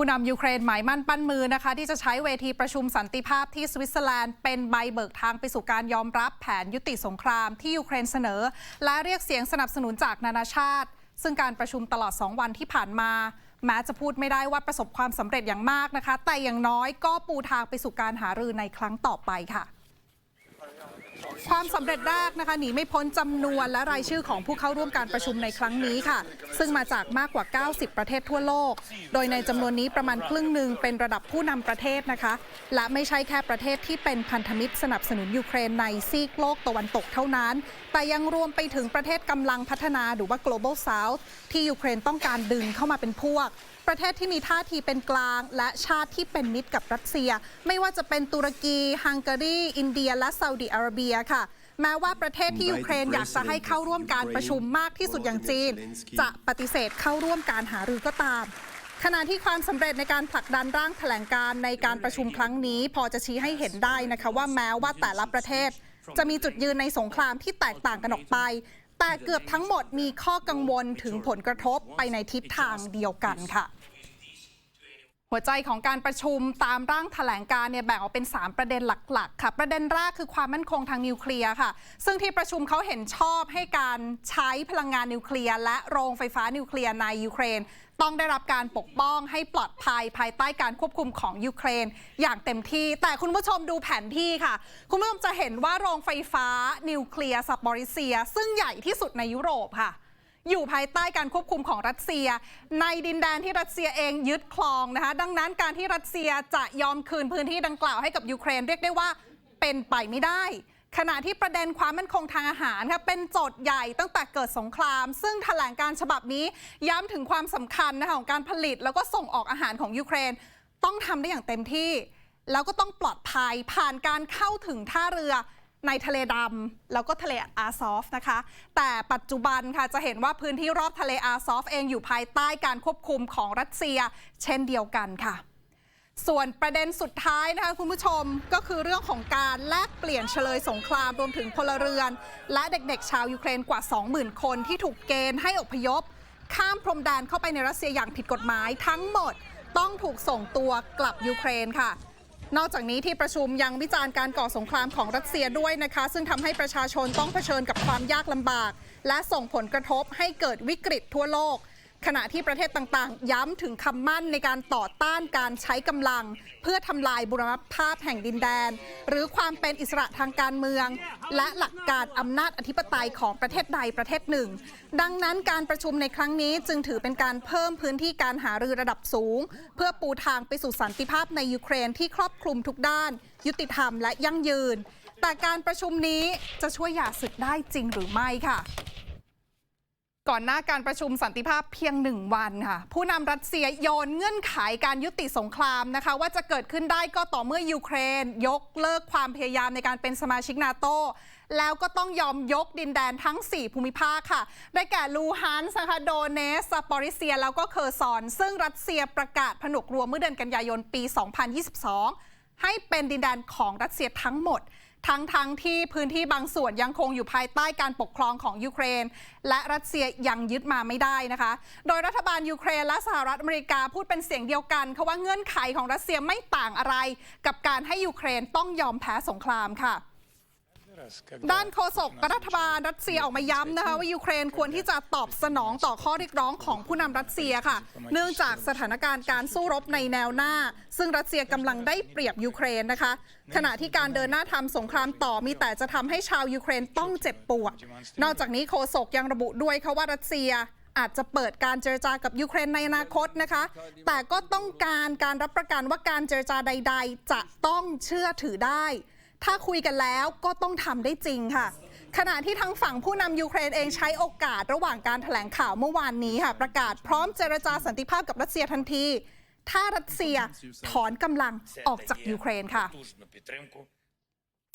ผู้นำยูเครนหมายมั่นปั้นมือนะคะ ที่จะใช้เวทีประชุมสันติภาพที่สวิตเซอร์แลนด์เป็นใบเบิกทางไปสู่การยอมรับแผนยุติสงครามที่ยูเครนเสนอ และเรียกเสียงสนับสนุนจากนานาชาติ ซึ่งการประชุมตลอด 2 วันที่ผ่านมาแม้จะพูดไม่ได้ว่าประสบความสำเร็จอย่างมากนะคะ แต่อย่างน้อยก็ปูทางไปสู่การหารือในครั้งต่อไปค่ะ ความสำเร็จแรกนะคะหนีไม่พ้นจำนวนและรายชื่อของผู้เข้าร่วมการประชุมในครั้งนี้ค่ะ ซึ่งมาจากมากกว่า 90 ประเทศทั่วโลก โดยในจำนวนนี้ประมาณครึ่งหนึ่งเป็นระดับผู้นำประเทศนะคะ และไม่ใช่แค่ประเทศที่เป็นพันธมิตรสนับสนุนยูเครนในซีกโลกตะวันตกเท่านั้น แต่ยังรวมไปถึงประเทศกำลังพัฒนาหรือว่า global south ที่ยูเครนต้องการดึงเข้ามาเป็นพวก ประเทศที่มีท่าทีเป็นกลาง และชาติที่เป็นมิตรกับรัสเซีย ไม่ว่าจะเป็นตุรกีฮังการี อินเดีย และซาอุดิอาระเบียค่ะแม้ว่าประเทศที่ยูเครนอยากจะให้เข้าร่วมการประชุมมากที่สุดอย่างจีน จะปฏิเสธเข้าร่วมการหารือก็ตาม ขณะที่ความสำเร็จในการผลักดันร่างแถลงการณ์ในการประชุมครั้งนี้ พอจะชี้ให้เห็นได้นะคะว่าแม้ว่าแต่ละประเทศ จะมีจุดยืนในสงครามที่แตกต่างกันออกไป แต่เกือบทั้งหมดมีข้อกังวลถึงผลกระทบไปในทิศทางเดียวกันค่ะ หัวใจของการประชุมตามร่างแถลงการเนี่ยแบ่งออกเป็น 3 ประเด็นหลัก ๆ ค่ะ ประเด็นแรกคือความมั่นคงทางนิวเคลียร์ค่ะ ซึ่งที่ประชุมเขาเห็นชอบให้การใช้พลังงานนิวเคลียร์และโรงไฟฟ้านิวเคลียร์ในยูเครน ต้องได้รับการปกป้องให้ปลอดภัยภายใต้การควบคุมของยูเครน อย่างเต็มที่ แต่คุณผู้ชมดูแผนที่ค่ะ คุณผู้ชมจะเห็นว่าโรงไฟฟ้านิวเคลียร์ซัปบอริเซีย ซึ่งใหญ่ที่สุดในยุโรปค่ะ อยู่ภายใต้การควบคุมของรัสเซีย ในดินแดนที่รัสเซียเองยึดครองนะคะ ดังนั้นการที่รัสเซียจะยอมคืนพื้นที่ดังกล่าวให้กับยูเครนเรียกได้ว่าเป็นไปไม่ได้ ขณะที่ประเด็นความมั่นคงทางอาหารค่ะเป็นโจทย์ใหญ่ตั้งแต่เกิดสงคราม ซึ่งแถลงการฉบับนี้ย้ำถึงความสำคัญนะคะของการผลิตแล้วก็ส่งออกอาหารของยูเครน ต้องทำได้อย่างเต็มที่ แล้วก็ต้องปลอดภัยผ่านการเข้าถึงท่าเรือ ในทะเลดำแล้วก็ทะเลอาซอฟนะคะ แต่ปัจจุบันค่ะจะเห็นว่าพื้นที่รอบทะเลอาซอฟเองอยู่ภายใต้การควบคุมของรัสเซีย เช่นเดียวกันค่ะ ส่วนประเด็นสุดท้ายนะคะคุณผู้ชมก็คือเรื่องของการแลกเปลี่ยนเฉลยสงครามรวมถึงพลเรือน และเด็กๆ ชาวยูเครนกว่า 20,000 คนที่ถูกเกณฑ์ให้อพยพ ข้ามพรมแดนเข้าไปในรัสเซียอย่างผิดกฎหมายทั้งหมด ต้องถูกส่งตัวกลับยูเครนค่ะ นอกจากนี้ที่ประชุมยังวิจารณ์การก่อสงครามของรัสเซียด้วยนะคะ ซึ่งทำให้ประชาชนต้องเผชิญกับความยากลำบาก และส่งผลกระทบให้เกิดวิกฤตทั่วโลก ขณะที่ประเทศต่างๆ ย้ำถึงคำมั่นในการต่อต้านการใช้กำลัง เพื่อทำลายบุรณภาพแห่งดินแดน หรือความเป็นอิสระทางการเมือง และหลักการอำนาจอธิปไตยของประเทศใดประเทศหนึ่ง ดังนั้นการประชุมในครั้งนี้จึงถือเป็นการเพิ่มพื้นที่การหารือระดับสูง เพื่อปูทางไปสู่สันติภาพในยูเครนที่ครอบคลุมทุกด้าน ยุติธรรมและยั่งยืน แต่การประชุมนี้จะช่วยหย่าศึกได้จริงหรือไม่ค่ะ ก่อนหน้าการประชุมสันติภาพเพียงหนึ่งวันค่ะ ผู้นำรัสเซียโยนเงื่อนไขการยุติสงครามนะคะ ว่าจะเกิดขึ้นได้ก็ต่อเมื่อยูเครน ยกเลิกความพยายามในการเป็นสมาชิกนาโตแล้วก็ต้องยอมยกดินแดนทั้ง 4 ภูมิภาคค่ะ ได้แก่ลูฮันส์นะคะโดเนสซาปอริเซีย แล้วก็เคอร์ซอน ซึ่งรัสเซียประกาศผนวกรวมเมื่อเดือนกันยายนปี 2022 ให้เป็นดินแดนของรัสเซียทั้งหมด ทั้งทั้งที่พื้นที่บางส่วนยังคงอยู่ภายใต้การปกครองของยูเครน และรัสเซียยังยึดมาไม่ได้นะคะ โดยรัฐบาลยูเครนและสหรัฐอเมริกาพูดเป็นเสียงเดียวกันเขาว่าเงื่อนไขของรัสเซียไม่ต่างอะไร กับการให้ยูเครนต้องยอมแพ้สงครามค่ะ ด้านโฆษกรัฐบาลรัสเซียออกมาย้ำนะคะว่ายูเครนควรที่จะตอบสนองต่อข้อเรียกร้องของผู้นำรัสเซียค่ะ เนื่องจากสถานการณ์การสู้รบในแนวหน้า ซึ่งรัสเซียกำลังได้เปรียบยูเครนนะคะ ขณะที่การเดินหน้าทำสงครามต่อมีแต่จะทำให้ชาวยูเครนต้องเจ็บปวด นอกจากนี้โฆษกยังระบุด้วยค่ะว่ารัสเซียอาจจะเปิดการเจรจากับยูเครนในอนาคตนะคะ แต่ก็ต้องการการรับประกันว่าการเจรจาใด ๆ จะต้องเชื่อถือได้ ถ้าคุยกันแล้วก็ต้องทำได้จริงค่ะ ขณะที่ทางฝั่งผู้นำยูเครนเองใช้โอกาสระหว่างการถแถลงข่าวเมื่อวานนี้ค่ะ ประกาศพร้อมเจรจาสันติภาพกับรัสเซียทันที ถ้ารัสเซียถอนกำลังออกจากยูเครนค่ะ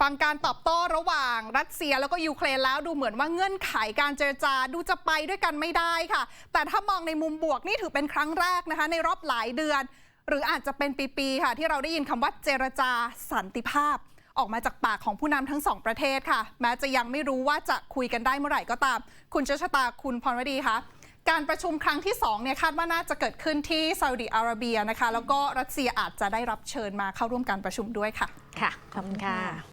ฟังการตอบโต้ระหว่างรัสเซียแล้วก็ยูเครนแล้วดูเหมือนว่าเงื่อนไขการเจรจาดูจะไปด้วยกันไม่ได้ค่ะ แต่ถ้ามองในมุมบวกนี่ถือเป็นครั้งแรกนะคะ ในรอบหลายเดือน หรืออาจจะเป็นปีๆค่ะ ที่เราได้ยินคำว่าเจรจาสันติภาพ ออกมาจากปากของผู้นำทั้งสองประเทศค่ะ แม้จะยังไม่รู้ว่าจะคุยกันได้เมื่อไหร่ก็ตาม คุณเจษตาคุณพรวดีคะการประชุมครั้งที่2เนี่ยคาดว่าน่าจะเกิดขึ้นที่ซาอุดิอาระเบียนะคะ แล้วก็รัสเซียอาจจะได้รับเชิญมาเข้าร่วมการประชุมด้วยค่ะ ค่ะ ขอบคุณค่ะ